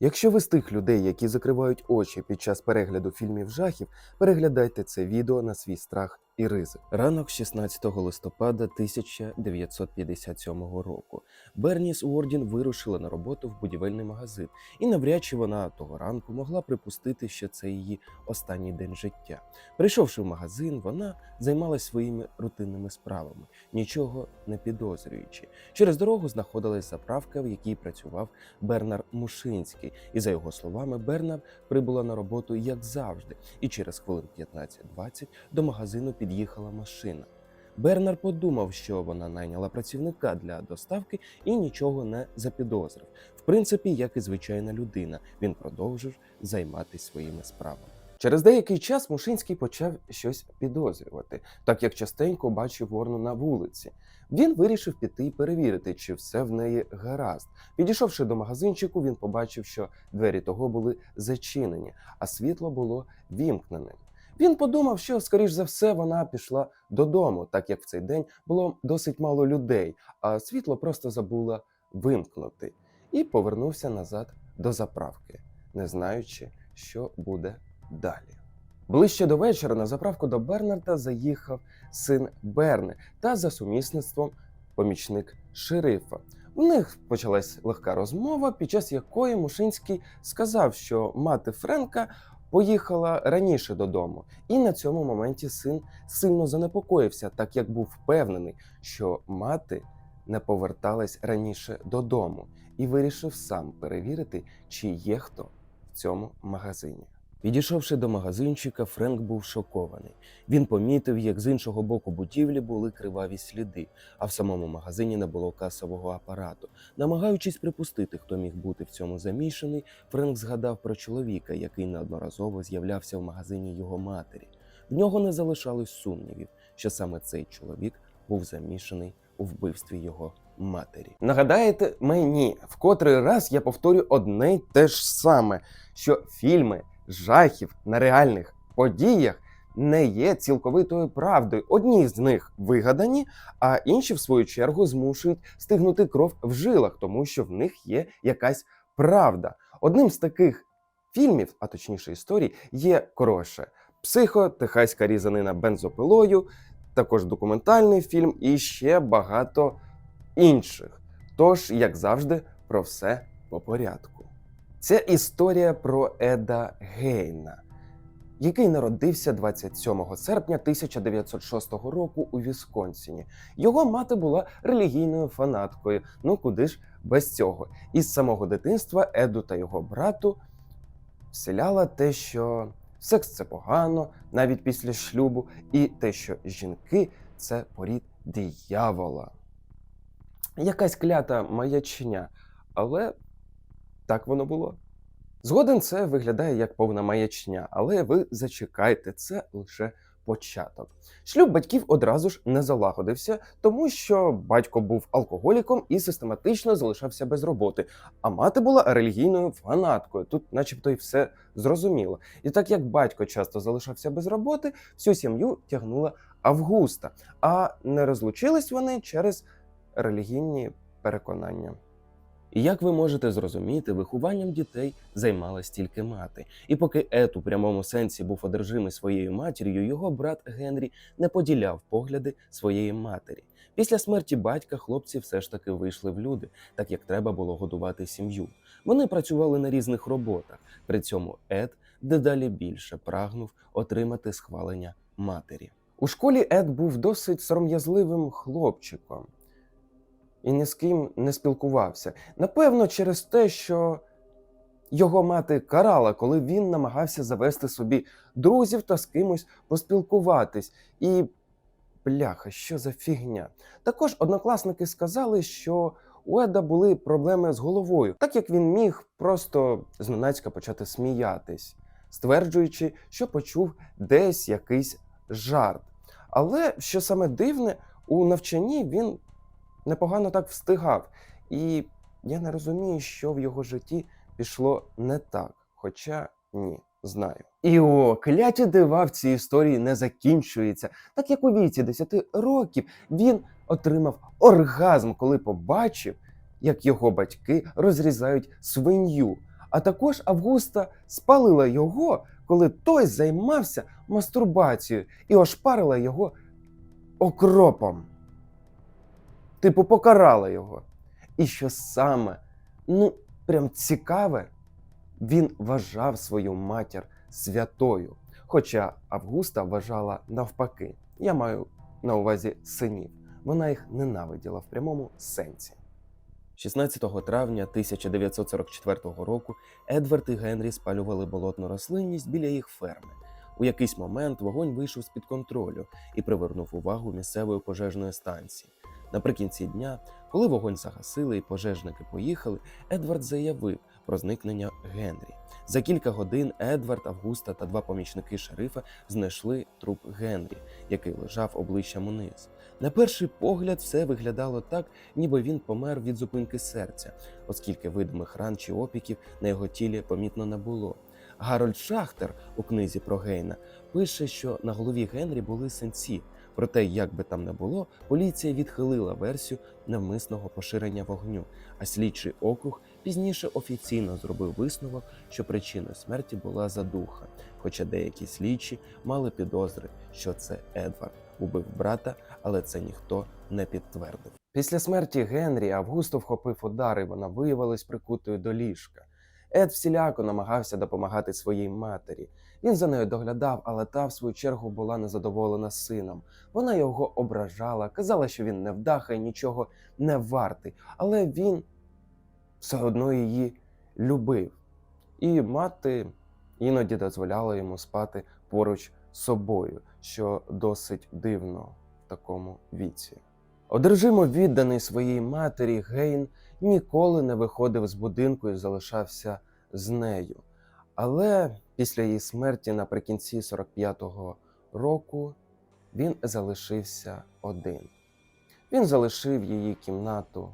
Якщо ви з тих людей, які закривають очі під час перегляду фільмів жахів, переглядайте це відео на свій страх і ризик. Ранок 16 листопада 1957 року. Берніс Уордін вирушила на роботу в будівельний магазин, і навряд чи вона того ранку могла припустити, що це її останній день життя. Прийшовши в магазин, вона займалась своїми рутинними справами, нічого не підозрюючи. Через дорогу знаходилась заправка, в якій працював Бернар Мушинський. І за його словами, Бернар прибула на роботу як завжди, і через хвилин 15-20 до магазину під'їхала машина. Бернар подумав, що вона найняла працівника для доставки і нічого не запідозрив. В принципі, як і звичайна людина, він продовжив займатися своїми справами. Через деякий час Мушинський почав щось підозрювати, так як частенько бачив Ворну на вулиці. Він вирішив піти і перевірити, чи все в неї гаразд. Підійшовши до магазинчику, він побачив, що двері того були зачинені, а світло було вімкненим. Він подумав, що, скоріш за все, вона пішла додому, так як в цей день було досить мало людей, а світло просто забула вимкнути, і повернувся назад до заправки, не знаючи, що буде далі. Ближче до вечора на заправку до Бернарда заїхав син Берни та за сумісництвом помічник шерифа. У них почалась легка розмова, під час якої Мушинський сказав, що мати Френка поїхала раніше додому, і на цьому моменті син сильно занепокоївся, так як був впевнений, що мати не поверталась раніше додому, і вирішив сам перевірити, чи є хто в цьому магазині. Підійшовши до магазинчика, Френк був шокований. Він помітив, як з іншого боку будівлі були криваві сліди, а в самому магазині не було касового апарату. Намагаючись припустити, хто міг бути в цьому замішаний, Френк згадав про чоловіка, який неодноразово з'являвся в магазині його матері. В нього не залишалось сумнівів, що саме цей чоловік був замішаний у вбивстві його матері. Нагадаєте мені, в котрий раз я повторю одне й те ж саме, що фільми жахів на реальних подіях не є цілковитою правдою. Одні з них вигадані, а інші, в свою чергу, змушують стигнути кров в жилах, тому що в них є якась правда. Одним з таких фільмів, а точніше історій, є коротше психо, техаська різанина бензопилою, також документальний фільм і ще багато інших. Тож, як завжди, про все по порядку. Це історія про Еда Гейна, який народився 27 серпня 1906 року у Вісконсіні. Його мати була релігійною фанаткою. Ну куди ж без цього? Із самого дитинства Еду та його брату вселяла те, що секс це погано, навіть після шлюбу, і те, що жінки це порід диявола. Якась клята маячня, але так воно було. Згоден це виглядає як повна маячня, але ви зачекайте, це лише початок. Шлюб батьків одразу ж не залагодився, тому що батько був алкоголіком і систематично залишався без роботи, а мати була релігійною фанаткою. Тут, начебто, і все зрозуміло. І так як батько часто залишався без роботи, всю сім'ю тягнула Августа, а не розлучились вони через релігійні переконання. Як ви можете зрозуміти, вихованням дітей займалась тільки мати. І поки Ет у прямому сенсі був одержимий своєю матір'ю, його брат Генрі не поділяв погляди своєї матері. Після смерті батька хлопці все ж таки вийшли в люди, так як треба було годувати сім'ю. Вони працювали на різних роботах. При цьому Ед дедалі більше прагнув отримати схвалення матері. У школі Ед був досить сором'язливим хлопчиком і ні з ким не спілкувався. Напевно, через те, що його мати карала, коли він намагався завести собі друзів та з кимось поспілкуватись. І бляха, що за фігня. Також однокласники сказали, що у Еда були проблеми з головою, так як він міг просто зненацька почати сміятись, стверджуючи, що почув десь якийсь жарт. Але що саме дивне, у навчанні він непогано так встигав. І я не розумію, що в його житті пішло не так. Хоча ні, знаю. І о, кляті дива в цій історії не закінчується. Так як у віці 10 років він отримав оргазм, коли побачив, як його батьки розрізають свинью. А також Августа спалила його, коли той займався мастурбацією і ошпарила його окропом. Типу, покарала його. І що саме, ну, прям цікаве, він вважав свою матір святою. Хоча Августа вважала навпаки. Я маю на увазі синів. Вона їх ненавиділа в прямому сенсі. 16 травня 1944 року Едвард і Генрі спалювали болотну рослинність біля їх ферми. У якийсь момент вогонь вийшов з-під контролю і привернув увагу місцевої пожежної станції. Наприкінці дня, коли вогонь загасили і пожежники поїхали, Едвард заявив про зникнення Генрі. За кілька годин Едвард, Августа та два помічники шерифа знайшли труп Генрі, який лежав обличчям униз. На перший погляд, все виглядало так, ніби він помер від зупинки серця, оскільки видимих ран чи опіків на його тілі помітно не було. Гарольд Шахтер у книзі про Гейна пише, що на голові Генрі були синці. Проте, як би там не було, поліція відхилила версію навмисного поширення вогню, а слідчий округ пізніше офіційно зробив висновок, що причиною смерті була задуха. Хоча деякі слідчі мали підозри, що це Едвард убив брата, але це ніхто не підтвердив. Після смерті Генрі Августо вхопив удар, і вона виявилась прикутою до ліжка. Ед всіляко намагався допомагати своїй матері. Він за нею доглядав, але та, в свою чергу, була незадоволена сином. Вона його ображала, казала, що він невдаха і нічого не вартий, але він все одно її любив. І мати іноді дозволяла йому спати поруч з собою, що досить дивно в такому віці. Одержимо відданий своїй матері Гейн ніколи не виходив з будинку і залишався з нею. Але після її смерті наприкінці 45-го року він залишився один. Він залишив її кімнату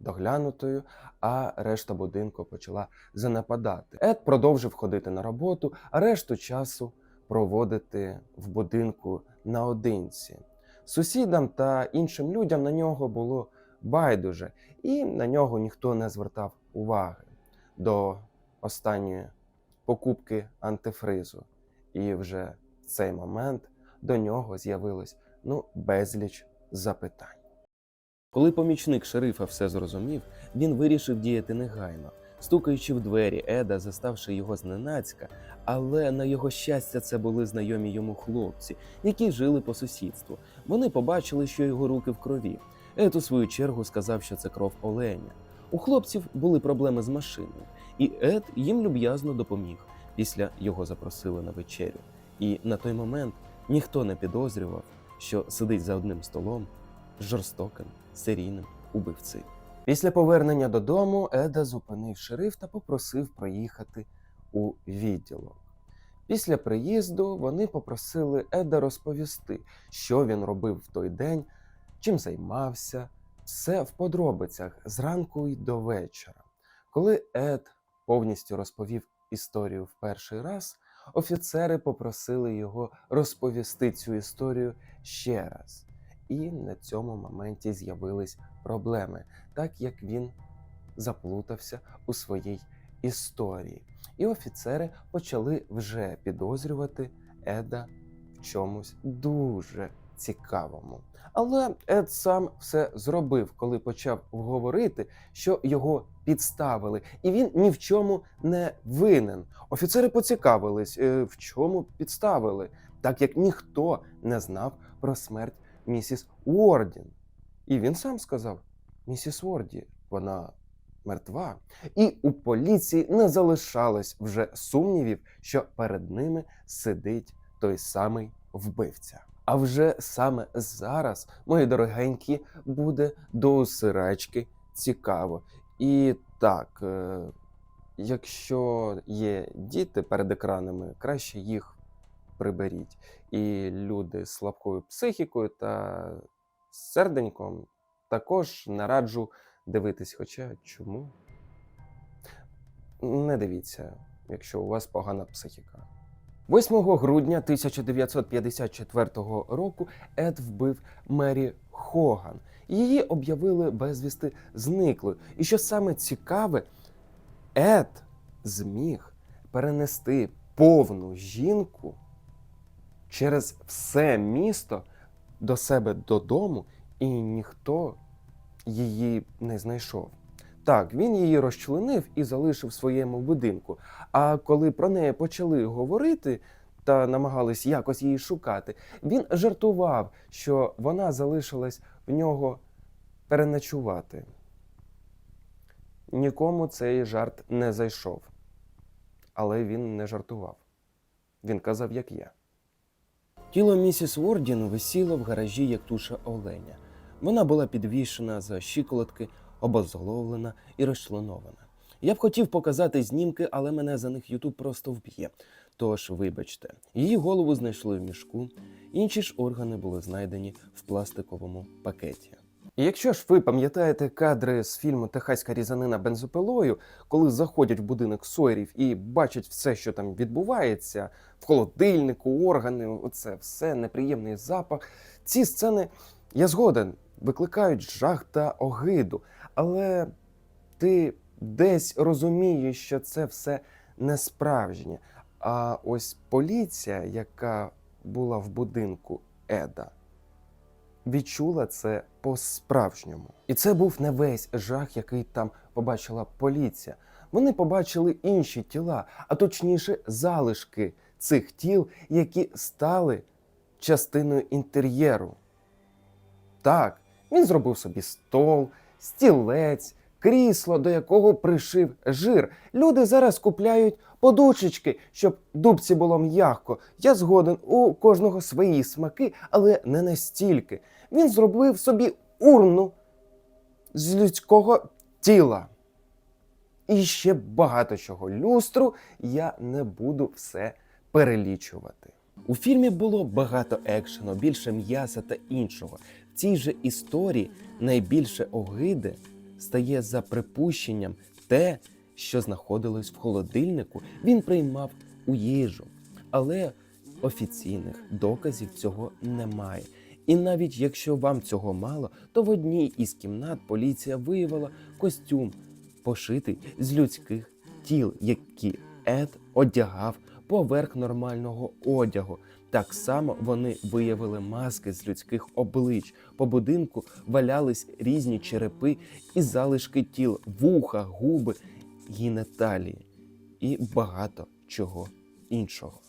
доглянутою, а решта будинку почала занепадати. Ед продовжив ходити на роботу, а решту часу проводити в будинку наодинці. Сусідам та іншим людям на нього було байдуже, і на нього ніхто не звертав уваги до останньої покупки антифризу. І вже в цей момент до нього з'явилось ну безліч запитань. Коли помічник шерифа все зрозумів, він вирішив діяти негайно. Стукаючи в двері Еда, заставши його зненацька, але на його щастя, це були знайомі йому хлопці, які жили по сусідству. Вони побачили, що його руки в крові. Ед у свою чергу сказав, що це кров оленя. У хлопців були проблеми з машиною, і Ед їм люб'язно допоміг. Після його запросили на вечерю. І на той момент ніхто не підозрював, що сидить за одним столом жорстоким серійним убивцею. Після повернення додому Еда зупинив шериф та попросив проїхати у відділок. Після приїзду вони попросили Еда розповісти, що він робив в той день, чим займався, все в подробицях зранку й до вечора. Коли Ед повністю розповів історію в перший раз, офіцери попросили його розповісти цю історію ще раз. І на цьому моменті з'явились проблеми, так як він заплутався у своїй історії. І офіцери почали вже підозрювати Еда в чомусь дуже цікавому. Але Ед сам все зробив, коли почав говорити, що його підставили, і він ні в чому не винен. Офіцери поцікавились, е, в чому підставили, так як ніхто не знав про смерть місіс Уордін. І він сам сказав: місіс Уорді, вона мертва. І у поліції не залишалось вже сумнівів, що перед ними сидить той самий вбивця. А вже саме зараз, мої дорогенькі, буде до усирачки цікаво. І так, е, якщо є діти перед екранами, краще їх приберіть. І люди з слабкою психікою та серденьком також не раджу дивитись. Хоча чому? Не дивіться, якщо у вас погана психіка. 8 грудня 1954 року Ед вбив Мері Хоган. Її об'явили безвісти зниклою. І що саме цікаве, Ед зміг перенести повну жінку через все місто до себе додому, і ніхто її не знайшов. Так, він її розчленив і залишив в своєму будинку. А коли про неї почали говорити та намагались якось її шукати, він жартував, що вона залишилась в нього переночувати. Нікому цей жарт не зайшов. Але він не жартував. Він казав, як є. Тіло місіс Вордін висіло в гаражі, як туша оленя. Вона була підвішена за щиколотки, обезголовлена і розчленована. Я б хотів показати знімки, але мене за них Ютуб просто вб'є. Тож, вибачте, її голову знайшли в мішку, інші ж органи були знайдені в пластиковому пакеті. І якщо ж ви пам'ятаєте кадри з фільму Техаська різанина бензопилою, коли заходять в будинок Сойерів і бачать все, що там відбувається, в холодильнику, органи, оце все неприємний запах. Ці сцени, я згоден, викликають жах та огиду, але ти десь розумієш, що це все не справжнє. А ось поліція, яка була в будинку Еда, відчула це по-справжньому. І це був не весь жах, який там побачила поліція. Вони побачили інші тіла, а точніше, залишки цих тіл, які стали частиною інтер'єру. Так, він зробив собі стол, стілець, крісло, до якого пришив жир. Люди зараз купляють подушечки, щоб дубці було м'яко. Я згоден, у кожного свої смаки, але не настільки. Він зробив собі урну з людського тіла. І ще багато чого. Люстру я не буду все перелічувати. У фільмі було багато екшену, більше м'яса та іншого. Цій же історії найбільше огиди стає за припущенням те, що знаходилось в холодильнику, він приймав у їжу. Але офіційних доказів цього немає. І навіть якщо вам цього мало, то в одній із кімнат поліція виявила костюм, пошитий з людських тіл, які Ед одягав поверх нормального одягу. Так само вони виявили маски з людських облич. По будинку валялись різні черепи і залишки тіл, вуха, губи, гінеталії і багато чого іншого.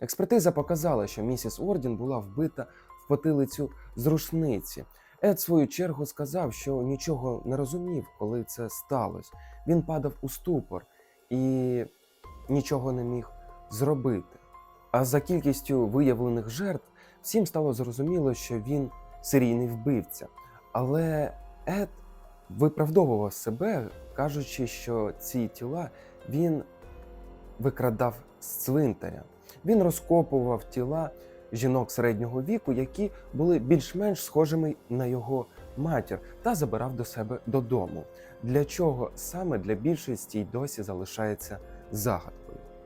Експертиза показала, що місіс Ордін була вбита в потилицю з рушниці. Ед, свою чергу, сказав, що нічого не розумів, коли це сталося. Він падав у ступор і нічого не міг зробити. А за кількістю виявлених жертв всім стало зрозуміло, що він серійний вбивця. Але Ед виправдовував себе, кажучи, що ці тіла він викрадав з цвинтаря. Він розкопував тіла жінок середнього віку, які були більш-менш схожими на його матір, та забирав до себе додому. Для чого саме для більшості й досі залишається загадкою.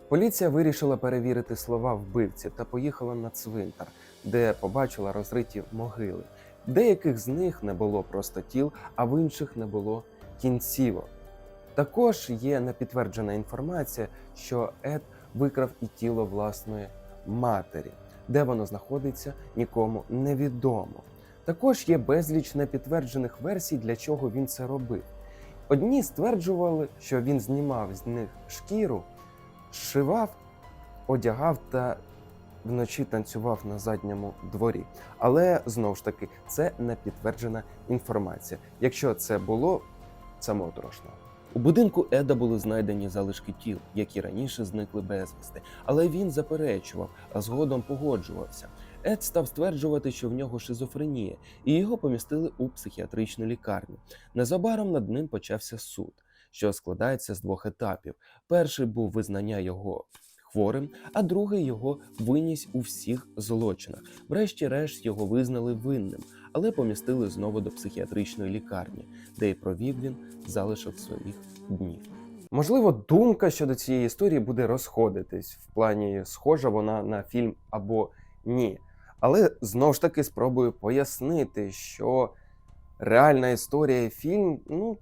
Поліція вирішила перевірити слова вбивці та поїхала на цвинтар, де побачила розриті могили. Деяких з них не було просто тіл, а в інших не було кінцівок. Також є непідтверджена інформація, що Ед викрав і тіло власної матері, де воно знаходиться, нікому невідомо. Також є безліч непідтверджених версій, для чого він це робив. Одні стверджували, що він знімав з них шкіру, зшивав, одягав та вночі танцював на задньому дворі. Але знову ж таки, це не підтверджена інформація. Якщо це було, це моторошно. У будинку Еда були знайдені залишки тіл, які раніше зникли безвісти, але він заперечував, а згодом погоджувався. Ед став стверджувати, що в нього шизофренія, і його помістили у психіатричну лікарню. Незабаром над ним почався суд, що складається з двох етапів. Перший був визнання його хворим, а другий його винність у всіх злочинах. Врешті-решт його визнали винним, але помістили знову до психіатричної лікарні, де й провів він залишок своїх днів. Можливо, думка щодо цієї історії буде розходитись в плані схожа вона на фільм або ні. Але знову ж таки спробую пояснити, що реальна історія і фільм, ну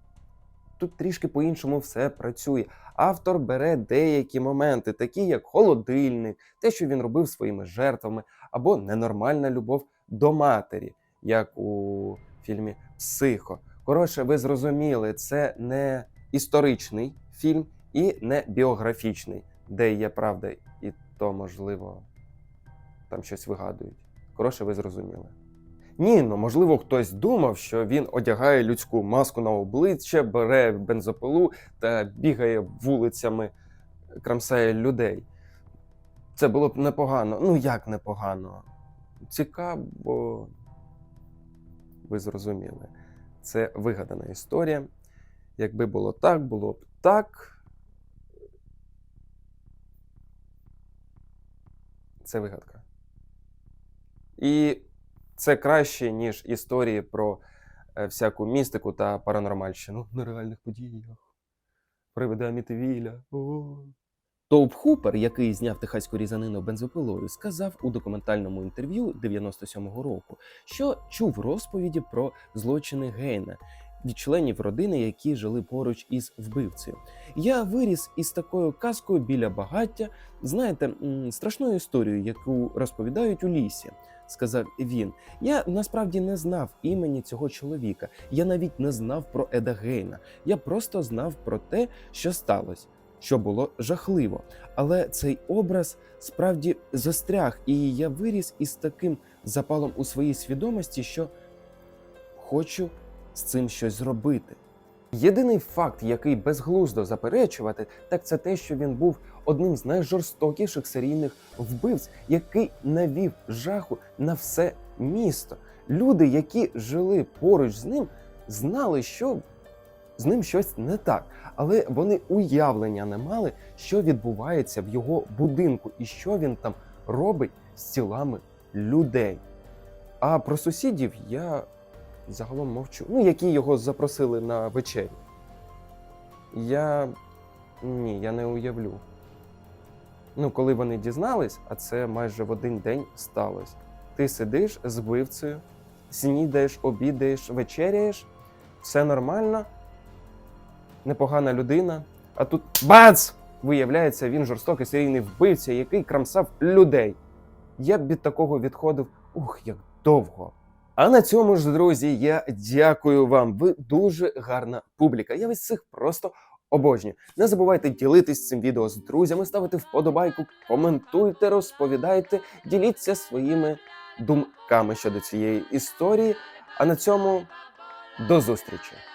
тут трішки по-іншому все працює. автор бере деякі моменти, такі як холодильник, те, що він робив своїми жертвами, або ненормальна любов до матері, як у фільмі Психо. Коротше, ви зрозуміли, це не історичний фільм і не біографічний, де є правда, і то, можливо, там щось вигадують. Коротше, ви зрозуміли. Ні, ну можливо, хтось думав, що він одягає людську маску на обличчя, бере бензопилу та бігає вулицями, крамсає людей. Це було б непогано. Ну як непогано? Цікаво, ви зрозуміли. Це вигадана історія. Якби було так, було б так. Це вигадка. І це краще, ніж історії про е, всяку містику та паранормальщину на реальних подіях. Приведе Мітивіля. Тоуп Хупер, який зняв техаську різанину бензопилою, сказав у документальному інтерв'ю 97-го року, що чув розповіді про злочини Гейна членів родини, які жили поруч із вбивцею. Я виріс із такою казкою біля багаття, знаєте, страшною історією, яку розповідають у лісі. Сказав він. Я насправді не знав імені цього чоловіка. Я навіть не знав про Еда Гейна. Я просто знав про те, що сталося, що було жахливо. Але цей образ справді застряг, і я виріс із таким запалом у своїй свідомості, що хочу з цим щось зробити. Єдиний факт, який безглуздо заперечувати, так це те, що він був одним з найжорстокіших серійних вбивць, який навів жаху на все місто. Люди, які жили поруч з ним, знали, що з ним щось не так, але вони уявлення не мали, що відбувається в його будинку і що він там робить з тілами людей. А про сусідів я загалом мовчу. Ну, які його запросили на вечерю. Я ні, я не уявлю. Ну, коли вони дізнались, а це майже в один день сталося. Ти сидиш з вбивцею, снідаєш, обідаєш, вечеряєш, все нормально, непогана людина. А тут бац! Виявляється, він жорстокий серійний вбивця, який крамсав людей. Я б від такого відходив ух, як довго. А на цьому ж, друзі, я дякую вам. Ви дуже гарна публіка. Я вас цих просто обожнюю. Не забувайте ділитись цим відео з друзями, ставити вподобайку, коментуйте, розповідайте, діліться своїми думками щодо цієї історії. А на цьому до зустрічі!